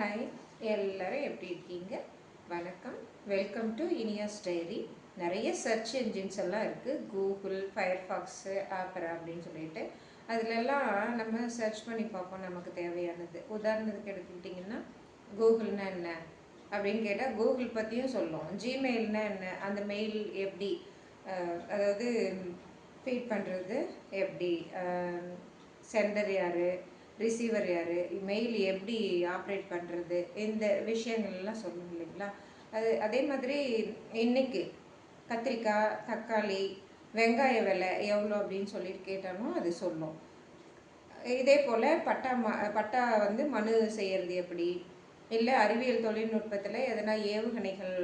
Hi எல்லோரும் எப்படி இருக்கீங்க? வணக்கம். வெல்கம் டு இனியாஸ் டைரி நிறைய சர்ச் என்ஜின்ஸ் எல்லாம் இருக்குது கூகுள் ஃபயர்ஃபாக்ஸு ஆப்பரா அப்படின்னு சொல்லிட்டு. அதிலெல்லாம் நம்ம சர்ச் பண்ணி பார்ப்போம் நமக்கு தேவையானது. உதாரணத்துக்கு எடுத்துக்கிட்டிங்கன்னா கூகுள்னா என்ன? அப்படின்னு கேட்டால் கூகுள் பற்றியும் சொல்லும். ஜிமெயில்னா என்ன? அந்த மெயில் எப்படி? அதாவது ஃபீட் பண்ணுறது எப்படி? சென்டர் யார்? ரிசீவர் யார்? மெயில் எப்படி ஆப்ரேட் பண்ணுறது இந்த விஷயங்கள் எல்லாம் இல்லைங்களா? அது அதே மாதிரி இன்னைக்கு கத்திரிக்காய் தக்காளி வெங்காய விலை எவ்வளோ அப்படின்னு சொல்லிட்டு கேட்டாலும் அது சொல்லும். இதே போல் பட்டா ம பட்டா வந்து மனு செய்கிறது எப்படி? இல்லை அறிவியல் தொழில்நுட்பத்தில் எதனா ஏவுகணைகள்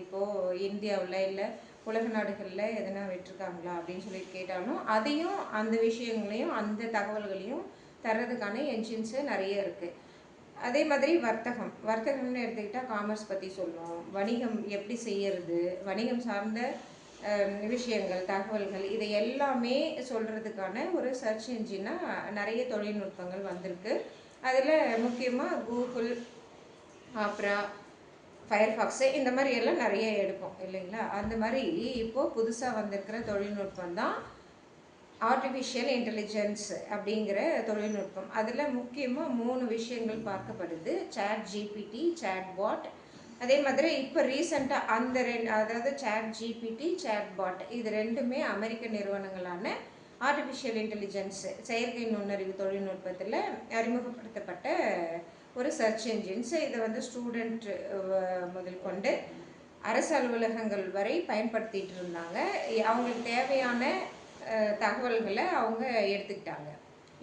இப்போது இந்தியாவில் இல்லை உலக நாடுகளில் எதனா விட்டுருக்காங்களா அப்படின்னு சொல்லி கேட்டாலும் அதையும் அந்த விஷயங்களையும் அந்த தகவல்களையும் தர்றதுக்கான என்ஜின்ஸு நிறைய இருக்குது அதே மாதிரி வர்த்தகம். வர்த்தகம்னு எடுத்துக்கிட்டால் காமர்ஸ் பற்றி சொல்லுவோம் வணிகம் எப்படி செய்யறது? வணிகம் சார்ந்த விஷயங்கள் தகவல்கள் இதை எல்லாமே சொல்கிறதுக்கான ஒரு சர்ச் என்ஜினாக நிறைய தொழில்நுட்பங்கள் வந்திருக்கு. அதில் முக்கியமாக கூகுள் அப்புறம் ஃபயர்ஃபாக்ஸு இந்த மாதிரி எல்லாம் நிறைய எடுப்போம் இல்லைங்களா? அந்த மாதிரி இப்போது புதுசாக வந்திருக்கிற தொழில்நுட்பம் தான் ஆர்டிஃபிஷியல் இன்டெலிஜென்ஸ் அப்படிங்கிற தொழில்நுட்பம். அதில் முக்கியமாக மூணு விஷயங்கள் பார்க்கப்படுது. சேட் ஜிபிடி சேட் பாட் அதே மாதிரி இப்போ ரீசண்டாக அந்த ரெண்டு அதாவது சேட் ஜிபிடி சேட் பாட் இது ரெண்டுமே அமெரிக்க நிறுவனங்களான ஆர்டிஃபிஷியல் இன்டெலிஜென்ஸ் செயற்கை நுண்ணறிவு தொழில்நுட்பத்தில் அறிமுகப்படுத்தப்பட்ட ஒரு சர்ச் என்ஜின்ஸ் இதை வந்து ஸ்டூடெண்ட் முதல் கொண்டு அரசு அலுவலகங்கள் வரை பயன்படுத்திகிட்டு இருந்தாங்க. அவங்களுக்கு தேவையான தகவல்களை அவங்க எடுத்துக்கிட்டாங்க.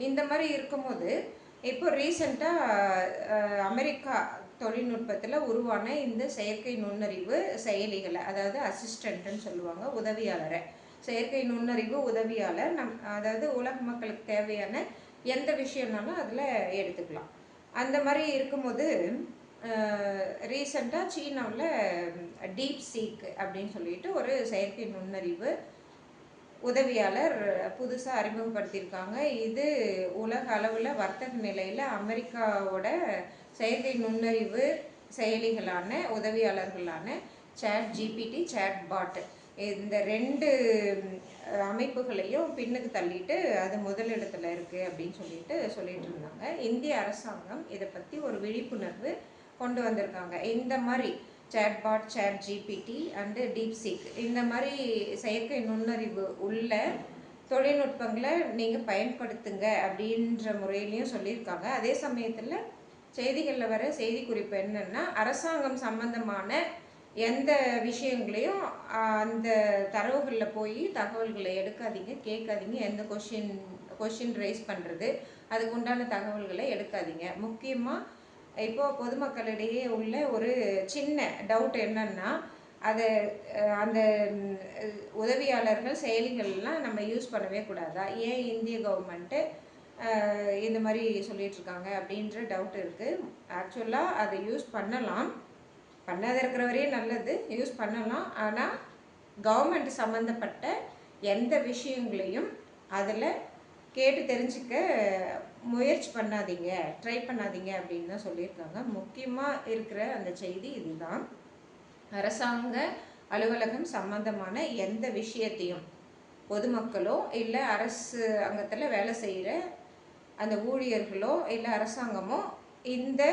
இந்த மாதிரி இருக்கும்போது இப்போ ரீசண்டாக அமெரிக்கா தொழில்நுட்பத்தில் உருவான இந்த செயற்கை நுண்ணறிவு செயலிகளை அதாவது அசிஸ்டண்ட்டுன்னு சொல்லுவாங்க உதவியாளரை. செயற்கை நுண்ணறிவு உதவியாளர் நம் அதாவது உலக மக்களுக்கு தேவையான எந்த விஷயம்னாலும் அதில் எடுத்துக்கலாம். அந்த மாதிரி இருக்கும்போது ரீசெண்டாக சீனாவில் டீப் சீக் அப்படின்னு சொல்லிட்டு ஒரு செயற்கை நுண்ணறிவு உதவியாளர் புதுசாக அறிமுகப்படுத்தியிருக்காங்க. இது உலக அளவில் வர்த்தக நிலையில் அமெரிக்காவோட செயற்கை நுண்ணறிவு செயலிகளான உதவியாளர்களான சேட் ஜிபிடி சேட் பாட் இந்த ரெண்டு அமைப்புகளையும் பின்னுக்கு தள்ளிட்டு அது முதலிடத்தில் இருக்குது அப்படின்னு சொல்லிட்டு சொல்லிட்டு இருந்தாங்க இந்திய அரசாங்கம் இதை பற்றி ஒரு விழிப்புணர்வு கொண்டு வந்திருக்காங்க. இந்த மாதிரி chatbot chat GPT and DeepSeek இந்த மாதிரி செயற்கை நுண்ணறிவு உள்ள தொழில்நுட்பங்களை நீங்கள் பயன்படுத்துங்க அப்படின்ற முறையிலையும் சொல்லியிருக்காங்க. அதே சமயத்தில் செய்திகளில் வர செய்தி குறிப்பு என்னென்னா அரசாங்கம் சம்பந்தமான எந்த விஷயங்களையும் அந்த தரவுகளில் போய் தகவல்களை எடுக்காதீங்க கேட்காதீங்க. எந்த கொஷின் கொஷின் ரைஸ் பண்ணுறது அதுக்கு உண்டான தகவல்களை எடுக்காதீங்க. முக்கியமாக இப்போது பொதுமக்களிடையே உள்ள ஒரு சின்ன டவுட் என்னன்னா அதை அந்த உதவியாளர்கள் செயலிகள்லாம் நம்ம யூஸ் பண்ணவே கூடாதா? ஏன் இந்திய கவர்மெண்ட்டு இந்த மாதிரி சொல்லிகிட்ருக்காங்க அப்படின்ற டவுட் இருக்குது ஆக்சுவலாக அதை யூஸ் பண்ணலாம். பண்ணாத இருக்கிற வரையும் நல்லது. யூஸ் பண்ணலாம். ஆனால் கவர்மெண்ட் சம்மந்தப்பட்ட எந்த விஷயங்களையும் அதில் கேட்டு தெரிஞ்சுக்க முயற்சி பண்ணாதீங்க ட்ரை பண்ணாதீங்க அப்படின்னு தான் சொல்லியிருக்காங்க. முக்கியமாக இருக்கிற அந்த செய்தி இதுதான். அரசாங்க அலுவலகம் சம்பந்தமான எந்த விஷயத்தையும் பொதுமக்களோ இல்லை அரசு அங்கத்தில் வேலை செய்கிற அந்த ஊழியர்களோ இல்லை அரசாங்கமோ இந்த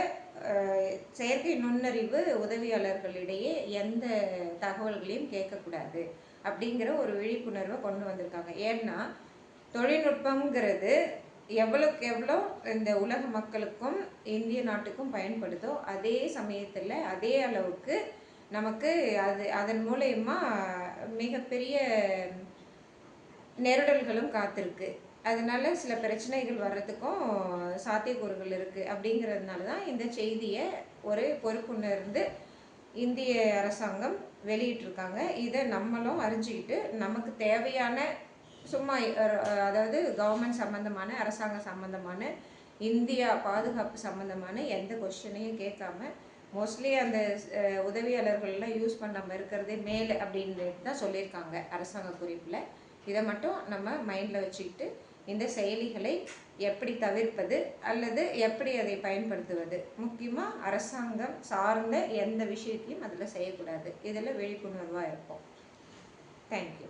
செயற்கை நுண்ணறிவு உதவியாளர்களிடையே எந்த தகவல்களையும் கேட்கக்கூடாது அப்படிங்கிற ஒரு விழிப்புணர்வை கொண்டு வந்திருக்காங்க. ஏன்னா தொழில்நுட்பங்கிறது எவ்வளோக்கு எவ்வளோ இந்த உலக மக்களுக்கும் இந்திய நாட்டுக்கும் பயன்படுதோ அதே சமயத்தில் அதே அளவுக்கு நமக்கு அது அதன் மூலயமா மிகப்பெரிய நெருடல்களும் காத்திருக்கு. அதனால சில பிரச்சனைகள் வர்றதுக்கும் சாத்தியக்கூறுகள் இருக்குது அப்படிங்கிறதுனால தான் இந்த செய்தியை ஒரு பொறுப்புணர்ந்து இந்திய அரசாங்கம் வெளியிட்டிருக்காங்க. இதை நம்மளும் அறிஞ்சிக்கிட்டு நமக்கு தேவையான சும்மா அதாவது கவர்மெண்ட் சம்மந்தமான அரசாங்க சம்மந்தமான இந்தியா பாதுகாப்பு சம்மந்தமான எந்த கொஷினையும் கேட்காம மோஸ்ட்லி அந்த உதவியாளர்கள்லாம் யூஸ் பண்ணாமல் இருக்கிறதே மேல் அப்படின்னு தான் சொல்லியிருக்காங்க அரசாங்க குறிப்பில். இதை மட்டும் நம்ம மைண்டில் வச்சுக்கிட்டு இந்த செயலிகளை எப்படி தவிர்ப்பது அல்லது எப்படி அதை பயன்படுத்துவது? முக்கியமாக அரசாங்கம் சார்ந்த எந்த விஷயத்தையும் அதில் செய்யக்கூடாது. இதில் விழிப்புணர்வாக இருப்போம். தேங்க்யூ